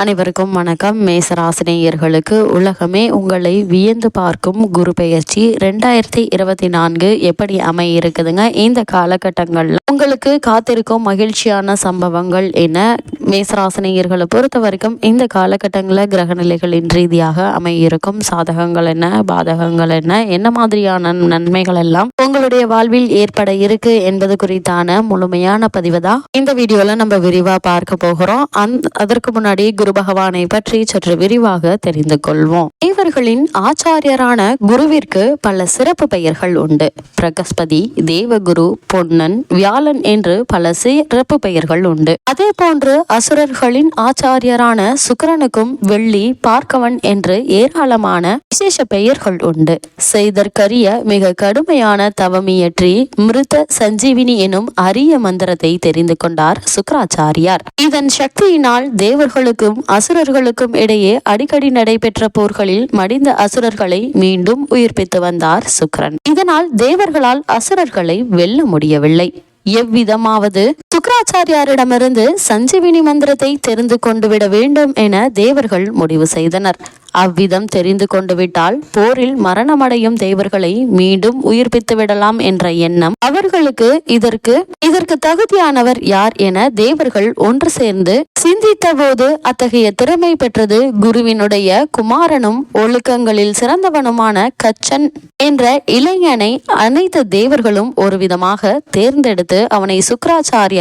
அனைவருக்கும் வணக்கம். மேசராசினியர்களுக்கு உலகமே உங்களை வியந்து பார்க்கும் குரு பெயர்ச்சி ரெண்டாயிரத்தி இருபத்தி நான்கு எப்படி அமைய இருக்குதுங்க இந்த காலகட்டங்கள்ல உங்களுக்கு காத்திருக்கும் மகிழ்ச்சியான சம்பவங்கள் என்ன? மேசராசினியர்களை பொறுத்த வரைக்கும் இந்த காலகட்டங்களில் கிரகநிலைகளின் ரீதியாக அமையிருக்கும் சாதகங்கள் என்ன? பாதகங்கள் என்ன? என்ன மாதிரியான நன்மைகள் எல்லாம் உங்களுடைய வாழ்வில் ஏற்பட இருக்கு என்பது குறித்தான முழுமையான பதிவு தான். இந்த வீடியோல நம்ம விரிவா பார்க்க போகிறோம். அந் அதற்கு முன்னாடி குரு பகவானை பற்றி சற்று விரிவாக தெரிந்து கொள்வோம். தேவர்களின் ஆச்சாரியரான குருவிற்கு பல சிறப்பு பெயர்கள் உண்டு. பிரகஸ்பதி தேவகுரு பொன்னன் வியாழன் என்று பல சிறப்பு பெயர்கள் உண்டு. அதே போன்று அசுரர்களின் ஆச்சாரியரான சுக்கரனுக்கும் வெள்ளி பார்க்கவன் என்று ஏராளமான விசேஷ பெயர்கள் உண்டு. செய்தற்கரிய மிக கடுமையான தவமியற்றி மிருத சஞ்சீவினி எனும் அரிய மந்திரத்தை தெரிந்து கொண்டார் சுக்கராச்சாரியார். இதன் சக்தியினால் தேவர்களுக்கு மற்றும் அசுரர்களுக்கும் இடையே அடிக்கடி நடைபெற்ற போர்களில் மடிந்த அசுரர்களை மீண்டும் உயிர்ப்பித்து வந்தார் சுக்கிரன் இதனால் தேவர்களால் அசுரர்களை வெல்ல முடியவில்லை. எவ்விதமாவது சுக்கராச்சாரியாரிடமிருந்து சஞ்சீவினி மந்திரத்தை தெரிந்து கொண்டு விட வேண்டும் என தேவர்கள் முடிவு செய்தனர். அவ்விதம் தெரிந்து கொண்டு விட்டால் போரில் மரணமடையும் தேவர்களை மீண்டும் உயிர்ப்பித்து விடலாம் என்ற எண்ணம் அவர்களுக்கு இதற்கு இதற்கு தகுதியானவர் யார் என தேவர்கள் ஒன்று சேர்ந்து சிந்தித்த போது அத்தகைய திறமை பெற்றது குருவினுடைய குமாரனும் ஒழுக்கங்களில் சிறந்தவனுமான கச்சன் என்ற இளைஞனை அனைத்து தேவர்களும் ஒரு விதமாக தேர்ந்தெடுத்து அவனை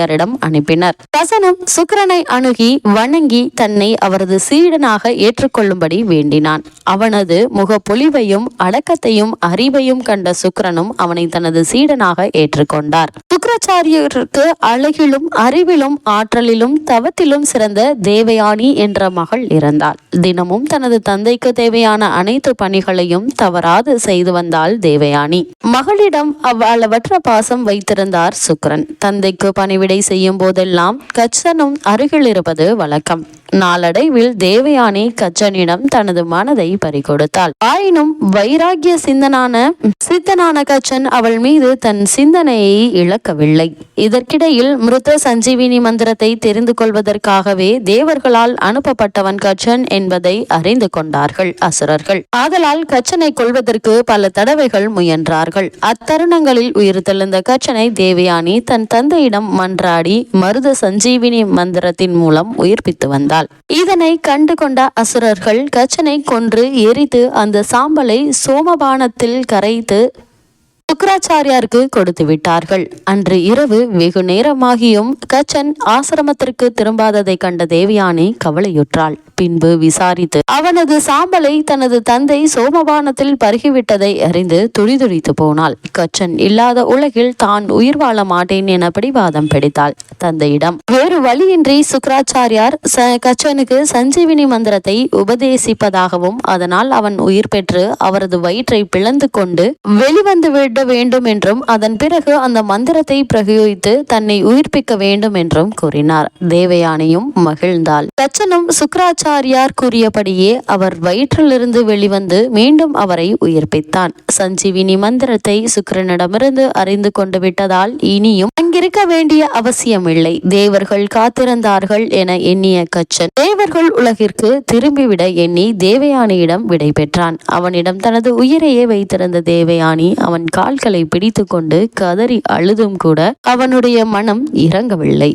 சுக்கராச்சாரியாரிடம் அனுப்பினர். கசனும் சுக்கரனை அணுகி வணங்கி தன்னை அவரது சீடனாக ஏற்றுக்கொள்ளும்படி வேண்டினான். அவனது முகப்பொலிவையும் அடக்கத்தையும் அறிவையும் கண்ட சுக்கரனும் அவனை தனது சீடனாக ஏற்றுக்கொண்டார். சுக்கராச்சாரியருக்கு அழகிலும் அறிவிலும் ஆற்றலிலும் தவத்திலும் சிறந்த தேவயானி என்ற மகள் இருந்தாள் தினமும் தனது தந்தைக்கு தேவையான அனைத்து பணிகளையும் தவறாது செய்து வந்தாள் தேவயானி. மகளிடம் அவ்வளவற்ற பாசம் வைத்திருந்தார் சுக்கரன். தந்தைக்கு பணிவிடை செய்யும் போதெல்லாம் கச்சனும் அருகில் இருப்பது வழக்கம். நாளடைவில் தேவயானி கச்சனிடம் தனது மனதை பறிகொடுத்தாள். ஆயினும் வைராகிய சிந்தனான சித்தனான கச்சன் அவள் மீது தன் சிந்தனையை இழக்கவில்லை. இதற்கிடையில் மிருத சஞ்சீவினி மந்திரத்தை தெரிந்து கொள்வதற்காகவே தேவர்களால் அனுப்பப்பட்டவன் கச்சன் என்பதை அறிந்து கொண்டார்கள் அசுரர்கள். ஆதலால் கச்சனை கொள்வதற்கு பல தடவைகள் முயன்றார்கள். அத்தருணங்களில் உயிர் தெளிந்த கச்சனை தேவயானி தன் தந்தையிடம் மன்றாடி மருத சஞ்சீவினி மந்திரத்தின் மூலம் உயிர்ப்பித்து வந்தாள். இதனை கண்டு கொண்ட அசுரர்கள் கச்சனை கொன்று எரித்து அந்த சாம்பலை சோமபானத்தில் கரைத்து சுக்கராச்சாரியாருக்கு கொடுத்து விட்டார்கள். அன்று இரவு வெகு நேரமாகியும் கச்சன் ஆசிரமத்திற்கு திரும்பாததை கண்ட தேவயானி கவலையுற்றாள். பின்பு விசாரித்து அவனது சாம்பலை தனது தந்தை சோமபானத்தில் பருகிவிட்டதை அறிந்து துடிதுடித்து போனாள். கச்சன் இல்லாத உலகில் தான் உயிர் வாழ மாட்டேன் என பிடிவாதம் பிடித்தாள். தந்தையிடம் வேறு வழியின்றி சுக்கராச்சாரியார் கச்சனுக்கு சஞ்சீவினி மந்திரத்தை உபதேசிப்பதாகவும் அதனால் அவன் உயிர் பெற்று அவரது வயிற்றை பிளந்து கொண்டு வெளிவந்து விட வேண்டும் என்றும் அதன் பிறகு அந்த மந்திரத்தை பிரயோகித்து தன்னை உயிர்ப்பிக்க வேண்டும் என்றும் கூறினார். தேவயானியும் மகிழ்ந்தாள். கச்சனும் சுக்கராச்சாரியார் கூறியபடியே அவர் வயிற்றிலிருந்து வெளிவந்து மீண்டும் அவரை உயிர்ப்பித்தான். சஞ்சீவினி மந்திரத்தை சுக்கரனிடமிருந்து அறிந்து கொண்டு விட்டதால் இனியும் அங்கிருக்க வேண்டிய அவசியமில்லை. தேவர்கள் காத்திருந்தார்கள் என எண்ணிய கச்சன் தேவர்கள் உலகிற்கு திரும்பிவிட எண்ணி தேவயானியிடம் விடை பெற்றான் அவனிடம் தனது உயிரையே வைத்திருந்த தேவயானி அவன் கால்களை பிடித்து கொண்டு கதறி அழுதும் கூட அவனுடைய மனம் இறங்கவில்லை.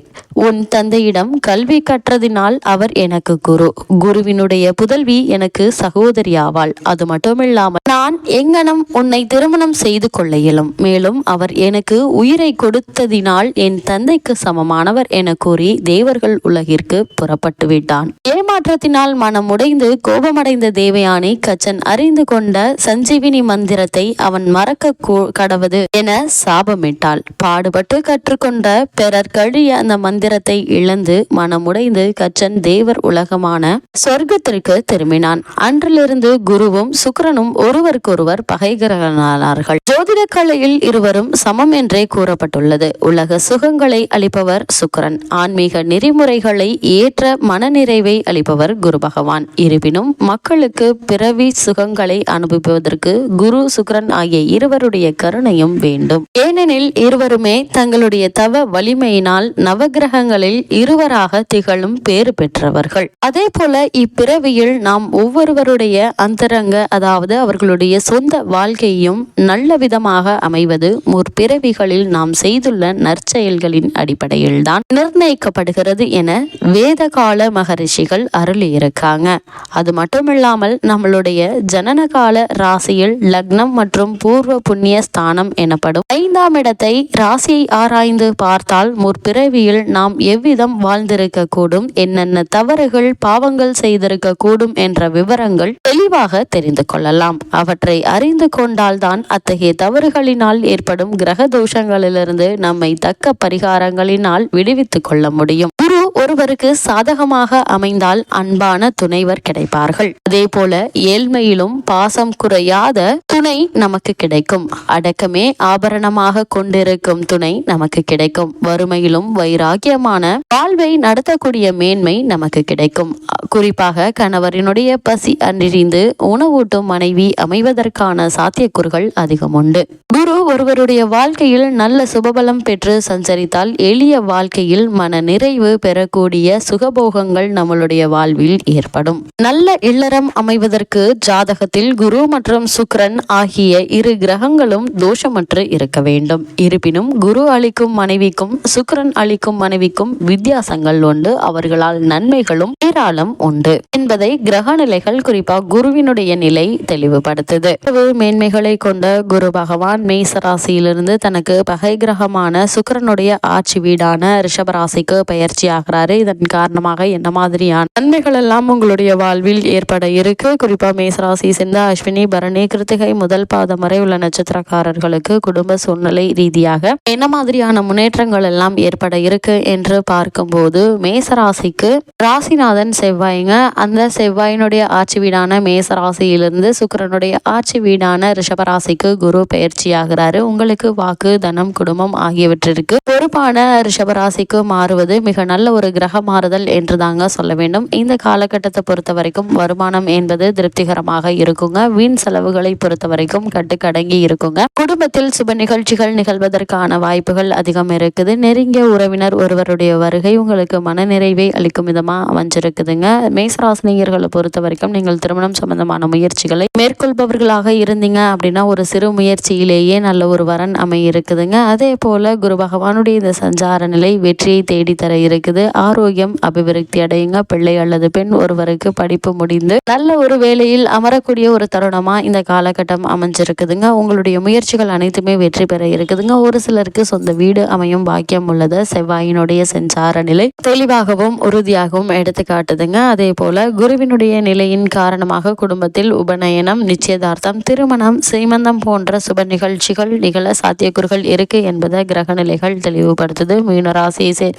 உன் தந்தையிடம் கல்வி கற்றதினால் அவர் எனக்கு குரு. குருவினுடைய புதல்வி எனக்கு சகோதரி ஆவாள். அது மட்டுமில்லாமல் நான் எங்கனம் உன்னை திருமணம் செய்து கொள்ள இயலும். மேலும் அவர் எனக்கு உயிரை கொடுத்ததினால் என் தந்தைக்கு சமமானவர் என கூறி தேவர்கள் உலகிற்கு புறப்பட்டு விட்டான். ஏமாற்றத்தினால் மனம் உடைந்து கோபமடைந்த தேவயானி கச்சன் அறிந்து கொண்ட சஞ்சீவினி மந்திரத்தை அவன் மறக்க கடவது என சாபமிட்டாள். பாடுபட்டு கற்றுக்கொண்ட பிறர் கழிய அந்த மந்திர மந்திரத்தை இழந்து மனமுடைந்து கச்சன் தேவர் உலகமான சொர்க்கத்திற்கு திரும்பினான். அன்றிலிருந்து குருவும் சுக்கரனும் ஒருவருக்கொருவர் பகைகளானார்கள் ஜோதிட கலையில் இருவரும் சமம் என்றே கூறப்பட்டுள்ளது. உலக சுகங்களை அளிப்பவர் சுக்கரன். ஆன்மீக நெறிமுறைகளை ஏற்ற மனநிறைவை அளிப்பவர் குரு பகவான். இருப்பினும் மக்களுக்கு பிறவி சுகங்களை அனுபவிப்பதற்கு குரு சுக்கரன் ஆகிய இருவருடைய கருணையும் வேண்டும். ஏனெனில் இருவருமே தங்களுடைய தவ வலிமையினால் நவகிரக உலகங்களில் இருவராக திகழும் பேறு பெற்றவர்கள். அதே போல இப்பிறவியில் நாம் ஒவ்வொருவருடைய அந்தரங்க அதாவது அவர்களுடைய சொந்த வாழ்க்கையும் நல்ல விதமாக அமைவது முற்பிறவிகளில் நாம் செய்துள்ள நற்செயல்களின் அடிப்படையில் தான் நிர்ணயிக்கப்படுகிறது என வேத கால மகரிஷிகள் அருளியிருக்காங்க. அது மட்டுமில்லாமல் நம்மளுடைய ஜனன கால ராசியில் லக்னம் மற்றும் பூர்வ புண்ணிய ஸ்தானம் எனப்படும் ஐந்தாம் இடத்தை ராசியை ஆராய்ந்து பார்த்தால் முற்பிறவியில் நாம் எவ்விதம் வாழ்ந்திருக்க கூடும் என்னென்ன தவறுகள் பாவங்கள் செய்திருக்க கூடும் என்ற விவரங்கள் தெளிவாக தெரிந்து கொள்ளலாம். அவற்றை அறிந்து கொண்டால்தான் அத்தகைய தவறுகளினால் ஏற்படும் கிரக தோஷங்களிலிருந்து நம்மை தக்க பரிகாரங்களினால் விடுவித்துக் கொள்ள முடியும். குரு ஒருவருக்கு சாதகமாக அமைந்தால் அன்பான துணைவர் கிடைப்பார்கள். அதே போல ஏழ்மையிலும் பாசம் குறையாத துணை நமக்கு கிடைக்கும். அடக்கமே ஆபரணமாக கொண்டிருக்கும் துணை நமக்கு கிடைக்கும். வறுமையிலும் வைராக்கியமான வாழ்வை நடத்தக்கூடிய மேன்மை நமக்கு கிடைக்கும். குறிப்பாக கணவரினுடைய பசி அன்றிந்து உணவூட்டும் மனைவி அமைவதற்கான சாத்தியக்கூறுகள் அதிகம் உண்டு. குரு ஒருவருடைய வாழ்க்கையில் நல்ல சுபபலம் பெற்று சஞ்சரித்தால் எளிய வாழ்க்கையில் மன நிறைவு பெறக்கூடிய சுகபோகங்கள் நம்மளுடைய வாழ்வில் ஏற்படும். நல்ல இல்லறம் அமைவதற்கு ஜாதகத்தில் குரு மற்றும் சுக்ரன் ஆகிய இரு கிரகங்களும் தோஷமற்று இருக்க வேண்டும். இருப்பினும் குரு அளிக்கும் மனைவிக்கும் சுக்ரன் அளிக்கும் மனைவிக்கும் வித்தியாசங்கள் உண்டு. அவர்களால் நன்மைகளும் ஏராளம் உண்டு. என்பதை கிரக நிலைகள் குறிப்பாக குருவினுடைய நிலை தெளிவுபடுத்துது. மேன்மைகளை கொண்ட குரு பகவான் மேசராசியிலிருந்து தனக்கு பகை கிரகமான சுக்கரனுடைய ஆட்சி வீடான ரிஷபராசிக்கு பயிற்சியாக பார்க்குறாரு. இதன் காரணமாக என்ன மாதிரியான நன்மைகள் எல்லாம் உங்களுடைய வாழ்வில் ஏற்பட இருக்கு? குறிப்பா மேசராசி சிந்தா அஸ்வினி பரணி கிருத்திகை முதல் பாதம் வரை உள்ள நட்சத்திரக்காரர்களுக்கு குடும்ப சூழ்நிலை ரீதியாக என்ன மாதிரியான முன்னேற்றங்கள் எல்லாம் ஏற்பட இருக்கு என்று பார்க்கும்போது மேசராசிக்கு ராசிநாதன் செவ்வாய்ங்க. அந்த செவ்வாயினுடைய ஆட்சி வீடான மேசராசியிலிருந்து சுக்கரனுடைய ஆட்சி வீடான ரிஷபராசிக்கு குரு பயிற்சி ஆகிறாரு உங்களுக்கு வாக்கு தனம் குடும்பம் ஆகியவற்றிற்கு பொறுப்பான ரிஷபராசிக்கு மாறுவது மிக நல்ல ஒரு கிரக மாறுதல் என்று தாங்க சொல்ல வேண்டும். இந்த காலகட்டத்தை பொறுத்த வரைக்கும் வருமானம் என்பது திருப்திகரமாக இருக்குங்க. வீண் செலவுகளை பொறுத்த வரைக்கும் கட்டுக்கடங்கி இருக்குங்க. குடும்பத்தில் சுப நிகழ்ச்சிகள் நிகழ்வதற்கான வாய்ப்புகள் அதிகம் இருக்குது. நெருங்கிய உறவினர் ஒருவருடைய வருகை உங்களுக்கு மன நிறைவை அளிக்கும் விதமாக அமைஞ்சிருக்குதுங்க. மேசராசினியர்களை பொறுத்த வரைக்கும் நீங்கள் திருமணம் சம்பந்தமான முயற்சிகளை மேற்கொள்பவர்களாக இருந்தீங்க அப்படின்னா ஒரு சிறு முயற்சியிலேயே நல்ல ஒரு வரன் அமை இருக்குதுங்க அதே போல குரு பகவானுடைய இந்த சஞ்சார நிலை வெற்றியை தேடித்தர இருக்குது. ஆரோக்கியம் அபிவிருத்தி அடையுங்க. பிள்ளை அல்லது பெண் ஒருவருக்கு படிப்பு முடிந்து நல்ல ஒரு வேலையில் அமரக்கூடிய ஒரு தருணமா இந்த காலகட்டம் அமைஞ்சிருக்குதுங்க. உங்களுடைய முயற்சிகள் அனைத்துமே வெற்றி பெற இருக்குதுங்க. ஒரு சிலருக்கு சொந்த வீடு அமையும் பாக்கியம் உள்ளது செவ்வாயினுடைய செஞ்சார நிலை தெளிவாகவும் உறுதியாகவும் எடுத்து காட்டுதுங்க அதே போல குருவினுடைய நிலையின் காரணமாக குடும்பத்தில் உபநயனம் நிச்சயதார்த்தம் திருமணம் சீமந்தம் போன்ற சுப நிகழ்ச்சிகள் நிகழ சாத்தியக்கூறுகள் இருக்கு என்பதை கிரக நிலைகள் தெளிவுபடுத்துது. மீனராசியை சே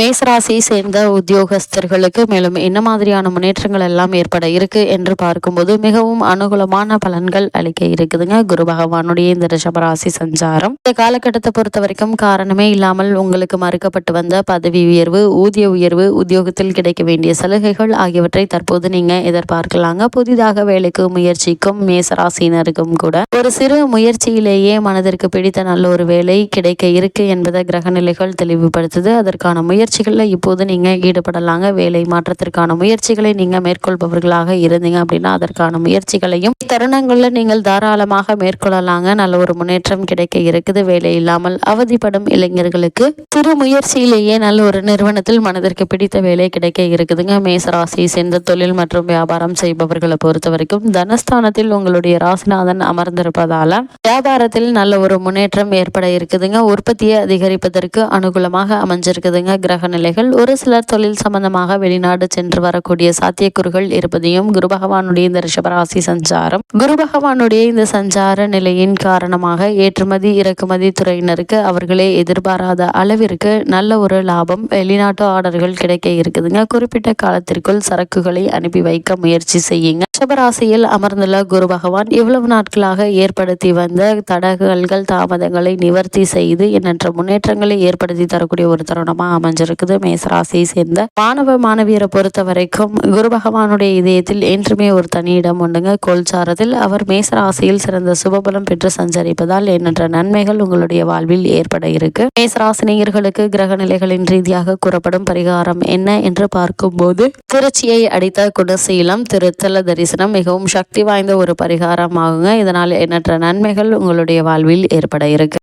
மேசராசியை சேர்ந்த உத்தியோகஸ்தர்களுக்கு மேலும் என்ன மாதிரியான முன்னேற்றங்கள் எல்லாம் ஏற்பட இருக்கு என்று பார்க்கும்போது மிகவும் அனுகூலமான பலன்கள் அளிக்க இருக்குதுங்க. குரு பகவானுடைய இந்த ரிஷபராசி சஞ்சாரம். இந்த காலகட்டத்தை பொறுத்த வரைக்கும் காரணமே இல்லாமல் உங்களுக்கு மறுக்கப்பட்டு வந்த பதவி உயர்வு ஊதிய உயர்வு உத்தியோகத்தில் கிடைக்க வேண்டிய சலுகைகள் ஆகியவற்றை தற்போது நீங்க எதிர்பார்க்கலாங்க. புதிதாக வேலைக்கு முயற்சிக்கும் மேசராசினருக்கும் கூட ஒரு சிறு முயற்சியிலேயே மனதிற்கு பிடித்த நல்ல ஒரு வேலை கிடைக்க இருக்கு என்பதை கிரகநிலைகள் தெளிவுபடுத்துது. அதற்கான முயற்சி முயற்சிகளில் இப்போது நீங்கள் ஈடுபடலாங்க. வேலை மாற்றத்திற்கான முயற்சிகளை நீங்கள் மேற்கொள்பவர்களாக இருந்தீங்க அப்படின்னா அதற்கான முயற்சிகளையும் தருணங்களில் நீங்கள் தாராளமாக மேற்கொள்ளலாங்க. நல்ல ஒரு முன்னேற்றம் கிடைக்க இருக்குது. வேலை இல்லாமல் அவதிப்படும் இளைஞர்களுக்கு சிறு முயற்சியிலேயே நல்ல ஒரு நிறுவனத்தில் மனதிற்கு பிடித்த வேலை கிடைக்க இருக்குதுங்க. மேசராசி சேர்ந்த தொழில் மற்றும் வியாபாரம் செய்பவர்களை பொறுத்த வரைக்கும் தனஸ்தானத்தில் உங்களுடைய ராசிநாதன் அமர்ந்திருப்பதால வியாபாரத்தில் நல்ல ஒரு முன்னேற்றம் ஏற்பட இருக்குதுங்க. உற்பத்தியை அதிகரிப்பதற்கு அனுகூலமாக அமைஞ்சிருக்குதுங்க. கிரக கிரக நிலைகள் ஒரு சிலர் தொழில் சம்பந்தமாக வெளிநாடு சென்று வரக்கூடிய சாத்தியக்கூறுகள் இருப்பதையும் குரு பகவானுடைய இந்த ரிஷபராசி சஞ்சாரம் குரு பகவானுடைய இந்த சஞ்சார நிலையின் காரணமாக ஏற்றுமதி இறக்குமதி துறையினருக்கு அவர்களே எதிர்பாராத அளவிற்கு நல்ல ஒரு லாபம் வெளிநாட்டு ஆர்டர்கள் கிடைக்க இருக்குதுங்க. குறிப்பிட்ட காலத்திற்குள் சரக்குகளை அனுப்பி வைக்க முயற்சி செய்யுங்க. ரிஷபராசியில் அமர்ந்துள்ள குரு பகவான் இவ்வளவு நாட்களாக ஏற்படுத்தி வந்த தடகல்கள் தாமதங்களை நிவர்த்தி செய்து எண்ணற்ற முன்னேற்றங்களை ஏற்படுத்தி தரக்கூடிய ஒரு தருணமா அமைஞ்சிருக்குது. மேசராசியை சேர்ந்த மாணவ மாணவியரை பொறுத்த வரைக்கும் குரு பகவானுடைய இதயத்தில் என்றுமே ஒரு தனி இடம் உண்டுங்க. கோல்சாரத்தில் அவர் மேசராசியில் சிறந்த சுபபலம் பெற்று சஞ்சரிப்பதால் எண்ணற்ற நன்மைகள் உங்களுடைய வாழ்வில் ஏற்பட இருக்கு. மேசராசினியர்களுக்கு கிரக நிலைகளின் ரீதியாக கூறப்படும் பரிகாரம் என்ன என்று பார்க்கும்போது திருச்சியை அடித்த குணசீலம் திருத்தல தரிசனம் மிகவும் சக்தி வாய்ந்த ஒரு பரிகாரமாகுங்க. இதனால் எண்ணற்ற நன்மைகள் உங்களுடைய வாழ்வில் ஏற்பட இருக்கு.